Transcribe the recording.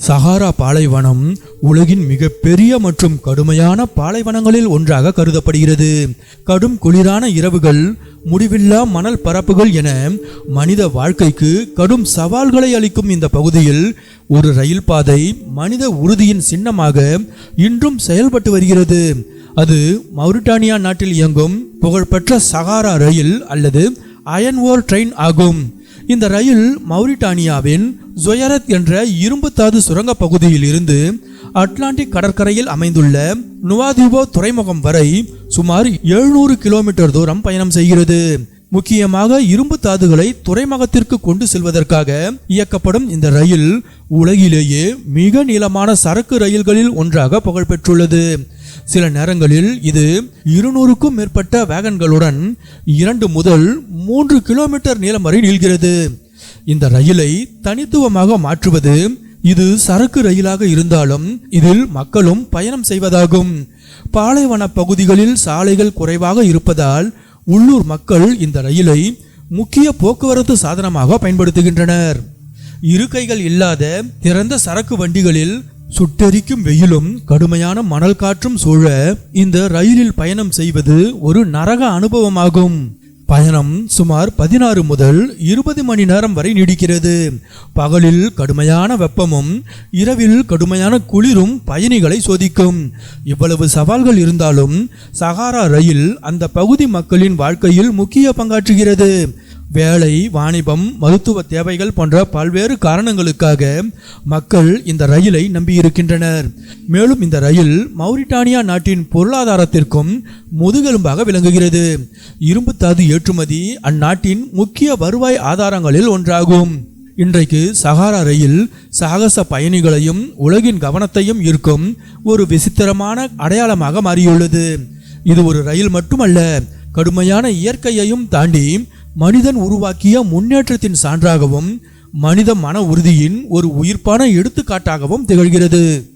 சஹாரா பாலைவனம் உலகின் மிகப்பெரிய மற்றும் கடுமையான பாலைவனங்களில் ஒன்றாக கருதப்படுகிறது. கடும் குளிரான இரவுகள் முடிவில்லா மணல் பரப்புகள் என மனித வாழ்க்கைக்கு கடும் சவால்களை அளிக்கும் இந்த பகுதியில் ஒரு ரயில் பாதை மனித உறுதியின் சின்னமாக இன்றும் செயல்பட்டு வருகிறது. அது மௌரிட்டானியா நாட்டில் இயங்கும் புகழ்பெற்ற சகாரா ரயில் அல்லது அயன் ஓர் ட்ரெயின் ஆகும். இந்த ரயில் மௌரிட்டானியாவின் ஜொயரத் என்ற இரும்பு தாது சுரங்க பகுதியில் இருந்து அட்லாண்டிக் கடற்கரையில் அமைந்துள்ள நுவாதிபோ துறைமுகம் வரை சுமார் 700 கிலோமீட்டர் தூரம் பயணம் செய்கிறது. முக்கியமாக இரும்பு தாதுகளை துறைமுகத்திற்கு கொண்டு செல்வதற்காக இயக்கப்படும் இந்த ரயில் உலகிலேயே மிக நீளமான சரக்கு ரயில்களில் ஒன்றாக புகழ்பெற்றுள்ளது. சில நேரங்களில் இது இருநூறுக்கும் மேற்பட்ட வேகன்களுடன் இரண்டு முதல் மூன்று கிலோமீட்டர் நீளம் வரை நீள்கிறது. இந்த ரயிலை தனித்துவமாக மாற்றுவது இது சரக்கு ரயிலாக இருந்தாலும் இதில் மக்களும் பயணம் செய்வதாகும். பாலைவன பகுதிகளில் சாலைகள் குறைவாக இருப்பதால் உள்ளூர் மக்கள் இந்த ரயிலை முக்கிய போக்குவரத்து சாதனமாக பயன்படுத்துகின்றனர். இருக்கைகள் இல்லாத திறந்த சரக்கு வண்டிகளில் சுட்டெரிக்கும் வெயிலும் கடுமையான மணல் காற்றும் சூழ இந்த ரயிலில் பயணம் செய்வது ஒரு நரக அனுபவமாகும். பயணம் சுமார் பதினாறு முதல் இருபது மணி நேரம் வரை நீடிக்கிறது. பகலில் கடுமையான வெப்பமும் இரவில் கடுமையான குளிரும் பயணிகளை சோதிக்கும். இவ்வளவு சவால்கள் இருந்தாலும் சகாரா ரயில் அந்த பகுதி மக்களின் வாழ்க்கையில் முக்கிய பங்காற்றுகிறது. வேலை வாணிபம் மருத்துவ தேவைகள் போன்ற பல்வேறு காரணங்களுக்காக மக்கள் இந்த ரயிலை நம்பியிருக்கின்றனர். மேலும் இந்த ரயில் மௌரிட்டானியா நாட்டின் பொருளாதாரத்திற்கும் முதுகெலும்பாக விளங்குகிறது. இரும்பு தாது ஏற்றுமதி அந்நாட்டின் முக்கிய வருவாய் ஆதாரங்களில் ஒன்றாகும். இன்றைக்கு சகாரா ரயில் சாகச பயணிகளையும் உலகின் கவனத்தையும் ஈர்க்கும் ஒரு விசித்திரமான அடையாளமாக மாறியுள்ளது. இது ஒரு ரயில் மட்டுமல்ல கடுமையான இயற்கையையும் தாண்டி மனிதன் உருவாக்கிய முன்னேற்றத்தின் சான்றாகவும் மனித மன உறுதியின் ஒரு உயிர்ப்பான எடுத்துக்காட்டாகவும் திகழ்கிறது.